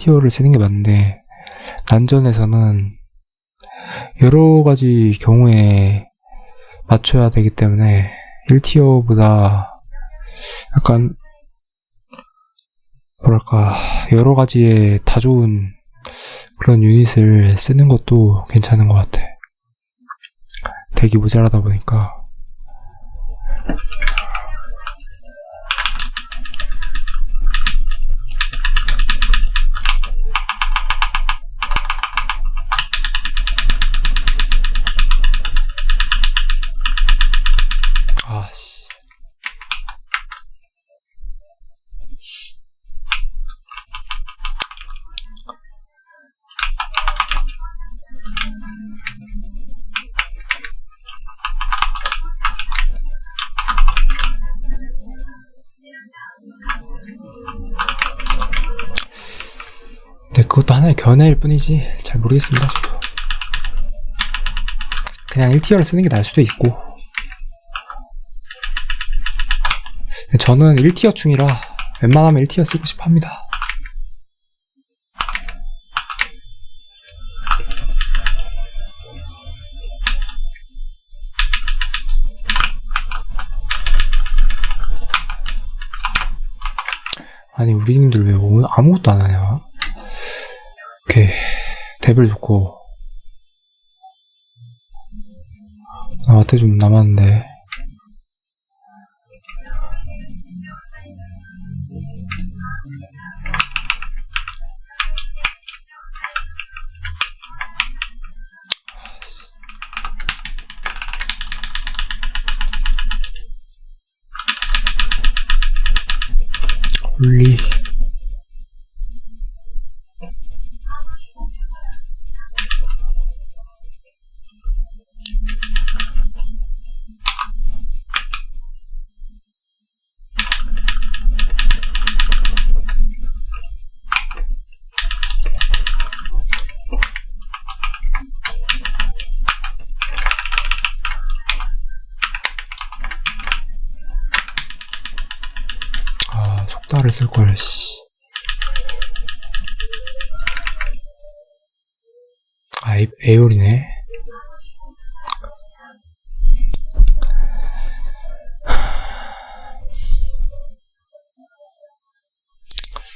티어를 쓰는 게 맞는데 난전에서는 여러 가지 경우에 맞춰야 되기 때문에 1티어보다 약간 뭐랄까 여러 가지에 다 좋은 그런 유닛을 쓰는 것도 괜찮은 것 같아. 덱이 모자라다 보니까 견해일 뿐이지 잘 모르겠습니다. 저도. 그냥 1티어를 쓰는 게 나을 수도 있고 저는 1티어 중이라 웬만하면 1티어 쓰고 싶어 합니다. 아니 우리님들 왜 오늘 아무것도 안 하냐? 데빌 좋고. 나한테 좀 남았는데 아 속달을 쓸걸 씨. 아 에, 에올이네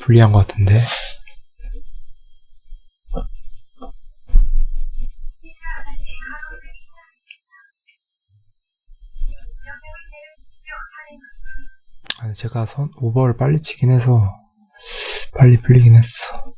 불리한 것 같은데 제가 선, 오버를 빨리 치긴 해서 빨리 풀리긴 했어.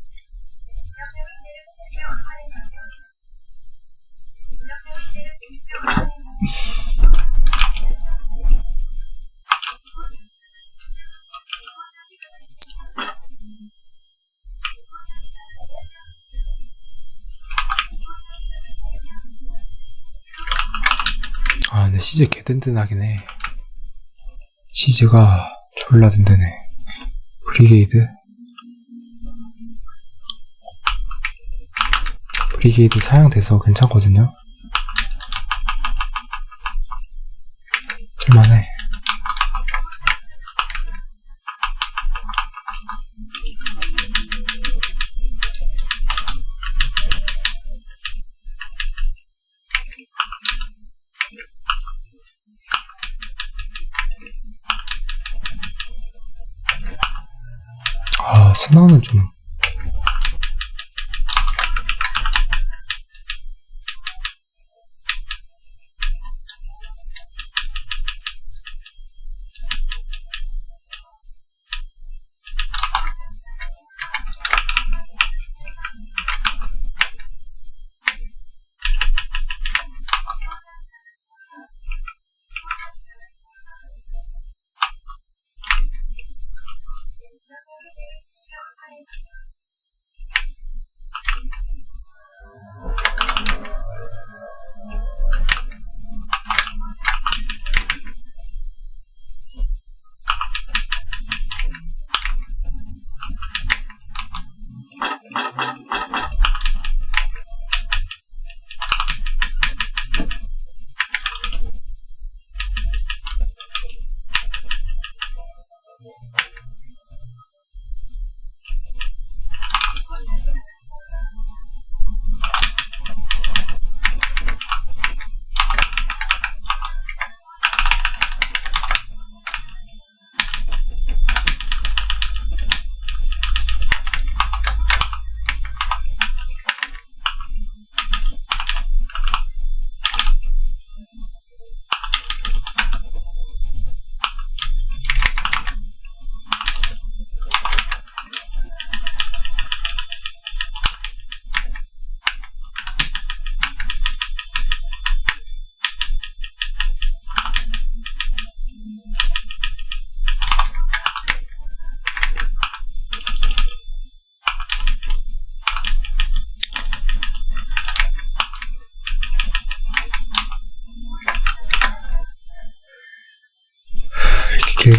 아, 근데 시즈 개든든하긴 해. 시즈가 졸라 든든해. 브리게이드. 브리게이드 사양돼서 괜찮거든요.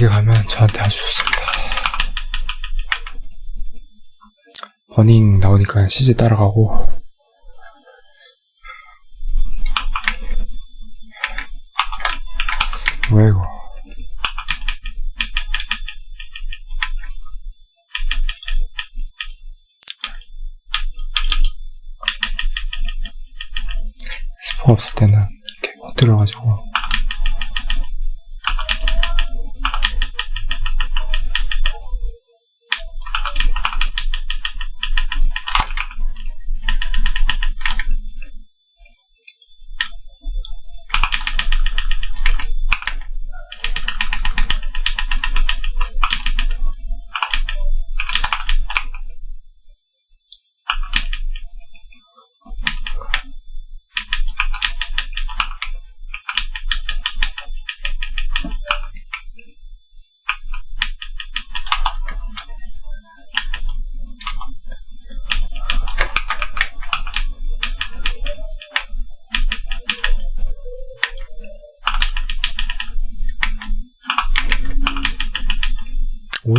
길게 가면 저한테 아주 좋습니다. 버닝 나오니까 CG 따라가고. 뭐야 이거? 스포가 없을 때는 이렇게 헛들어가지고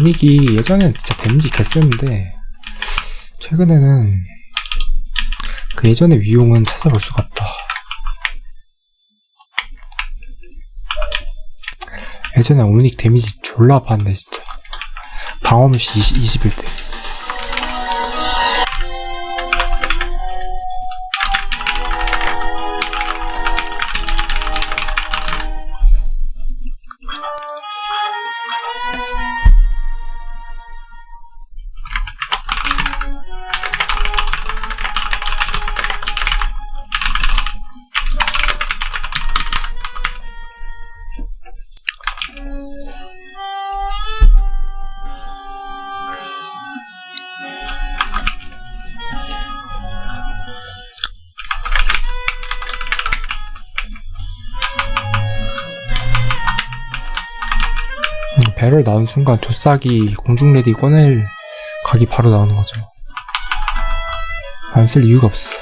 오닉이 예전엔 진짜 데미지 개쓰는데 최근에는 그 예전의 위용은 찾아볼 수가 없다. 예전에 오닉 데미지 졸라 봤네 진짜. 방어무시 20, 21대. 배럴 나온 순간 조싸기 공중레디 꺼낼 각이 바로 나오는 거죠. 안 쓸 이유가 없어.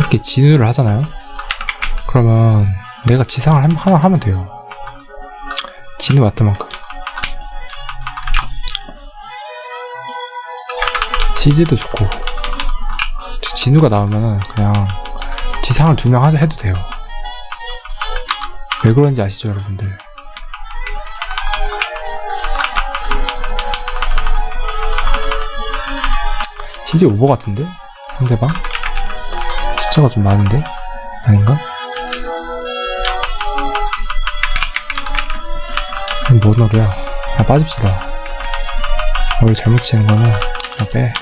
이렇게 진우를 하잖아요? 그러면 내가 지상을 한- 하나 하면 돼요. 진우 왔던 만큼. CG도 좋고. 저 진우가 나오면은 그냥 지상을 두 명 해도 돼요. 왜 그런지 아시죠, 여러분들? CG 오버 같은데? 상대방? 숫자가 좀 많은데? 아닌가? 뭔 노래야? 아, 빠집시다. 원래 잘못 치는 거는 그냥 빼.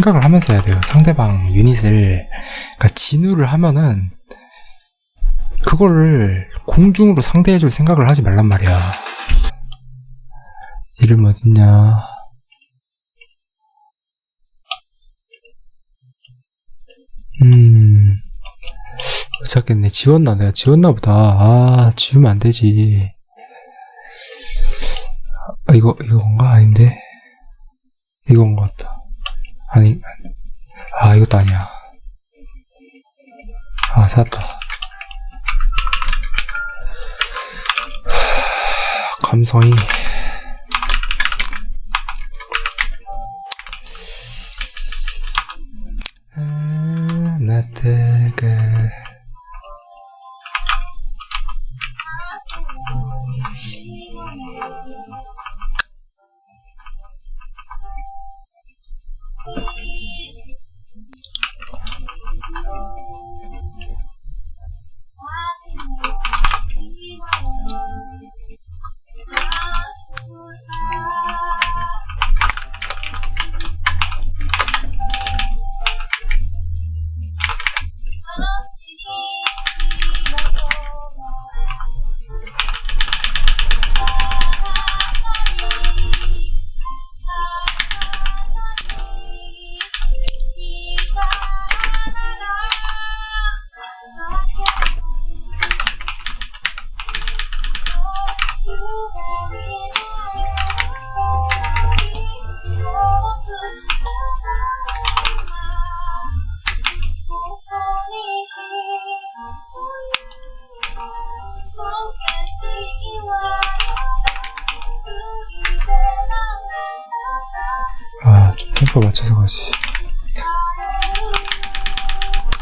생각을 하면서 해야 돼요. 상대방 유닛을 그러니까 진우를 하면은 그거를 공중으로 상대해줄 생각을 하지 말란 말이야. 이름 어딨냐? 음, 못 찾겠네. 지웠나? 내가 지웠나 보다. 아, 지우면 안 되지. 아, 이거, 이건가? 아닌데? 이건 것 같다. 아니, 아, 이것도 아니야. 아. 하, 감성이.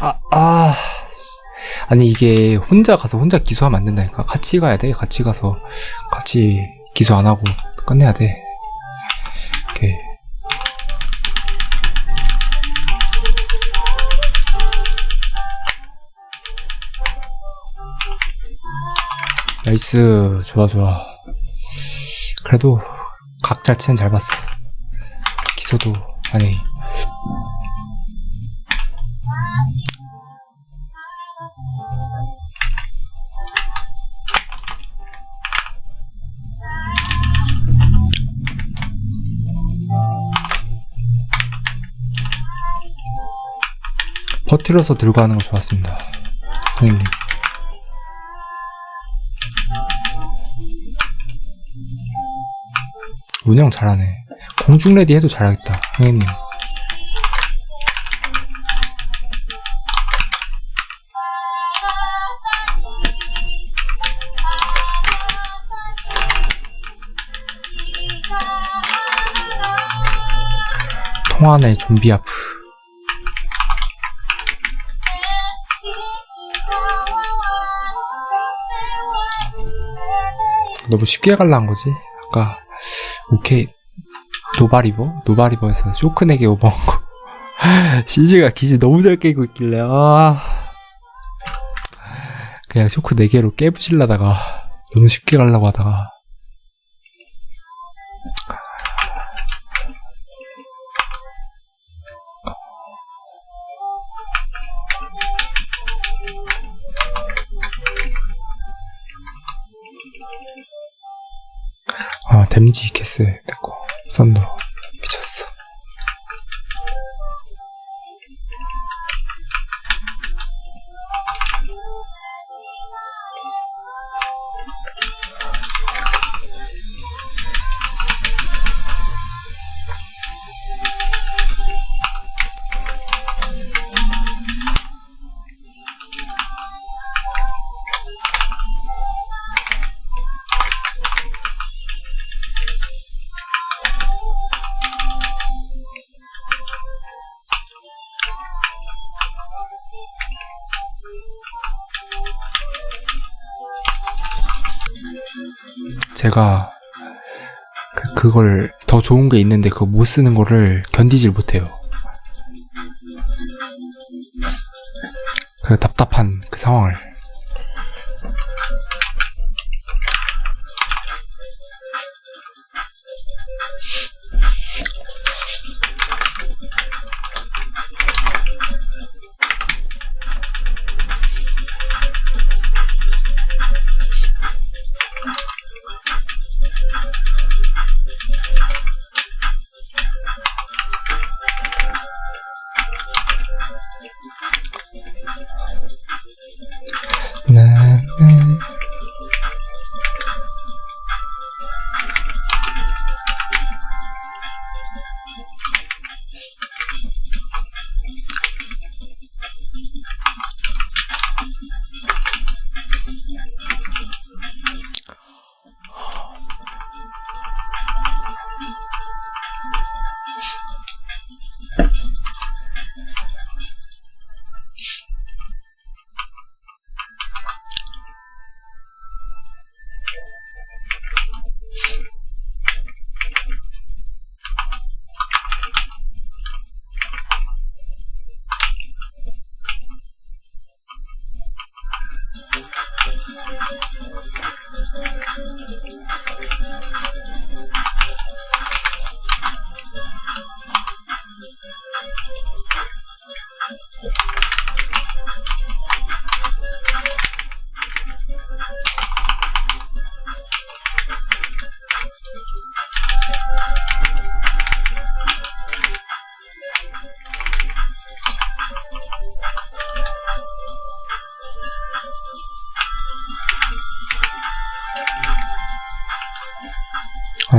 아, 아. 씨. 아니, 이게 혼자 가서 혼자 기수하면 안 된다니까. 같이 가야 돼. 같이 가서. 같이 기수 안 하고 끝내야 돼. 오케이. 나이스. 좋아, 좋아. 그래도 각 자체는 잘 봤어. 기소도 아니 버티러서 들고 가는 거 좋았습니다. 형님. 운영 잘하네. 공중 레디 해도 잘하겠다, 형님. 통화내 좀비 아프. 너무 쉽게 갈라 한 거지? 아까 오케이 노바리버? 노바리버에서 쇼크내게 오버한 거 CG가 기지 너무 잘 깨고 있길래 아 그냥 쇼크 4개로 깨부실라다가 너무 쉽게 가려고 하다가 댐지 캐스 됐고 썬더 미 제가 그, 그걸 더 좋은 게 있는데 그거 못 쓰는 거를 견디질 못해요. 그 답답한 그 상황을.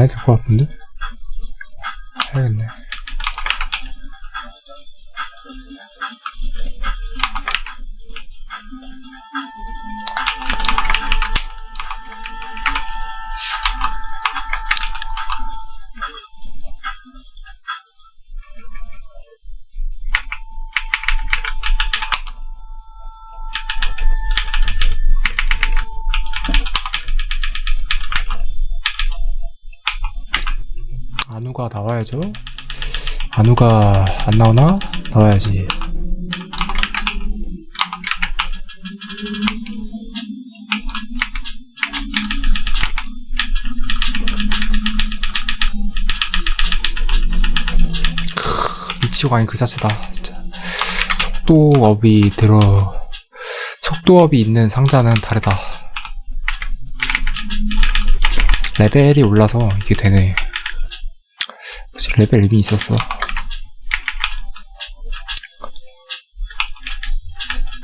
Haydi korkun değil mi? 안우가 나와야죠. 안우가 안 나오나? 나와야지. 가니 그 자체다, 진짜. 속도업이 들어, 속도업이 있는 상자는 다르다. 레벨이 올라서 이게 되네. 레벨 이미 있었어.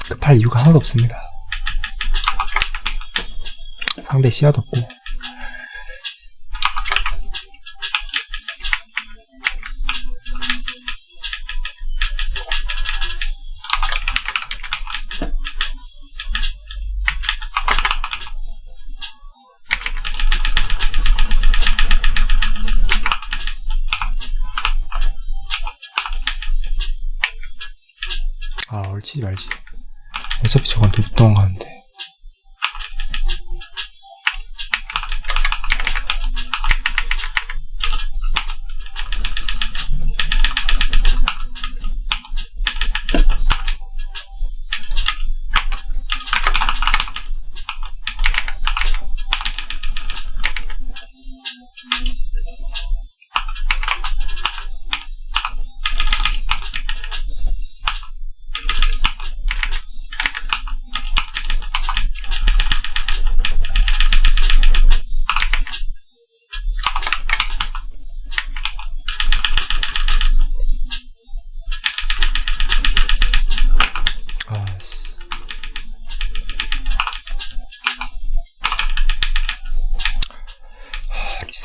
급할 이유가 하나도 없습니다. 상대 시야도 없고. 치지 말지. 어차피 저건 또 도망가는데.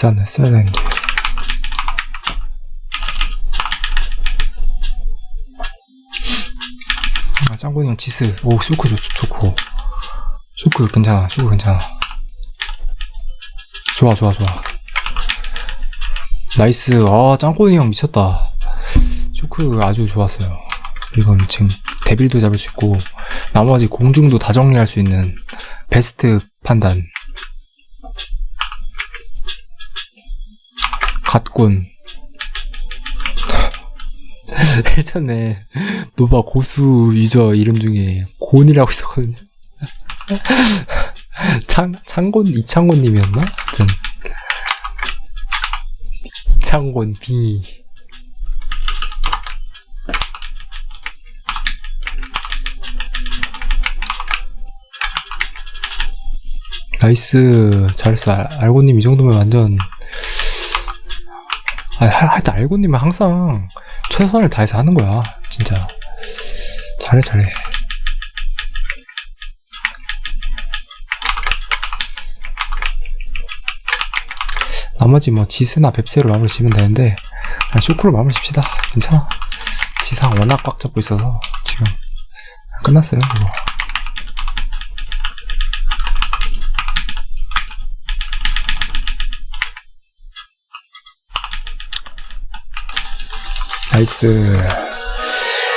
하, 리산을 써야 되는데. 아, 짱구이 형 지스. 오, 쇼크 좋, 좋고. 쇼크 괜찮아, 쇼크 괜찮아. 좋아, 좋아, 좋아. 나이스. 아, 짱구이 형 미쳤다. 쇼크 아주 좋았어요. 이건 지금 데빌도 잡을 수 있고 나머지 공중도 다 정리할 수 있는 베스트 판단 갓곤 예전에 노바 고수 유저 이름 중에 곤이라고 있었거든요. 창, 창곤 이창곤님이었나? 하여튼. 이창곤 빙의. 나이스. 잘했어. 알- 알고님 이 정도면 완전 아, 아, 하여튼 알고님은 항상 최선을 다해서 하는 거야. 진짜. 잘해, 잘해. 나머지 뭐 지스나 뱁새로 마무리 지면 되는데, 쇼크로 마무리 칩시다. 괜찮아. 지상 워낙 꽉 잡고 있어서 지금 끝났어요, 이거. 나이스